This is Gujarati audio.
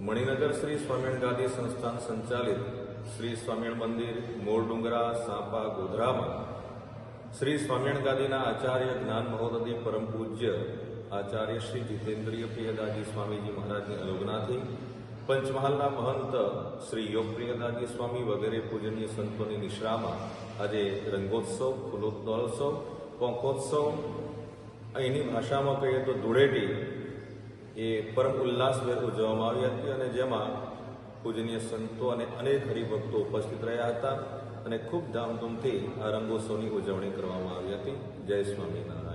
મણિનગર શ્રી સ્વામિનારાયણ ગાદી સંસ્થાન સંચાલિત શ્રી સ્વામિનારાયણ મંદિર, મોર ડુંગરા, સાંપા, ગોધરામાં શ્રી સ્વામિનારાયણ ગાદીના આચાર્ય જ્ઞાન મહોદય પરમ પૂજ્ય આચાર્ય શ્રી જીતેન્દ્રિય પ્રિયદાજી સ્વામીજી મહારાજની અનુજ્ઞાથી પંચમહાલના મહંત શ્રી યોગપ્રિયદાજી સ્વામી વગેરે પૂજનીય સંતોની નિશ્રામાં આજે રંગોત્સવ, ફૂલોત્સવ, પોંખોત્સવ, અહીંની ભાષામાં કહીએ તો ધૂળેટી એ પરમ ઉલ્લાસભેર ઉજવવામાં આવી હતી અને જેમાં પૂજનીય સંતો અને અનેક હરિભક્તો ઉપસ્થિત રહ્યા હતા અને ખૂબ ધામધૂમથી આ રંગોત્સવની ઉજવણી કરવામાં આવી હતી. જય સ્વામિનારાયણ.